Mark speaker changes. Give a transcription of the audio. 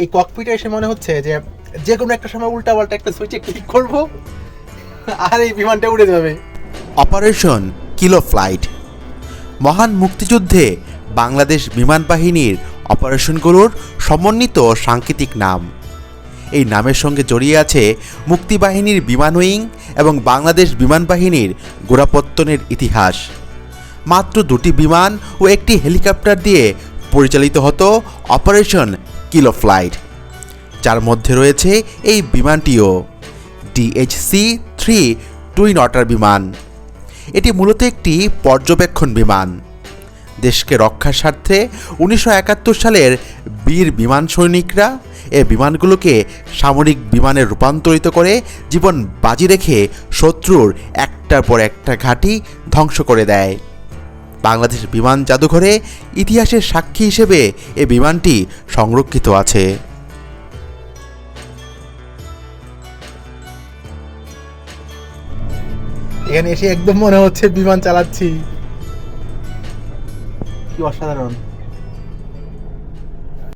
Speaker 1: এই ককপিটে এসে মনে হচ্ছে যে যে কোনো একটা সময় উল্টা পাল্টা একটা সুইচে ক্লিক করব, আর এই বিমানটা উড়ে যাবে।
Speaker 2: অপারেশন কিলো ফ্লাইট মহান মুক্তিযুদ্ধে বাংলাদেশ বিমান বাহিনীর অপারেশনগুলোর সমন্বিত সাংকেতিক নাম। এই নামের সঙ্গে জড়িয়ে আছে মুক্তিবাহিনীর বিমান উইং এবং বাংলাদেশ বিমান বাহিনীর গোড়াপত্তনের ইতিহাস। মাত্র দুটি বিমান ও একটি হেলিকপ্টার দিয়ে পরিচালিত হতো অপারেশন কিলো ফ্লাইট যার মধ্যে রয়েছে এই বিমানটিও ডিএইচসি থ্রি টুইন অটার বিমান। এটি মূলত একটি পর্যবেক্ষণ বিমান। দেশকে রক্ষার স্বার্থে উনিশশো একাত্তর সালের বীর বিমান সৈনিকরা এ বিমানগুলোকে সামরিক বিমানে রূপান্তরিত করে জীবন বাজি রেখে শত্রুর একটার পর একটা ঘাঁটি ধ্বংস করে দেয়। বাংলাদেশ বিমান জাদুঘরে ইতিহাসের সাক্ষী হিসেবে এ বিমানটি সংরক্ষিত আছে।
Speaker 1: এখানে এসে একদম মনে হচ্ছে বিমান চালাচ্ছি। কি অসাধারণ।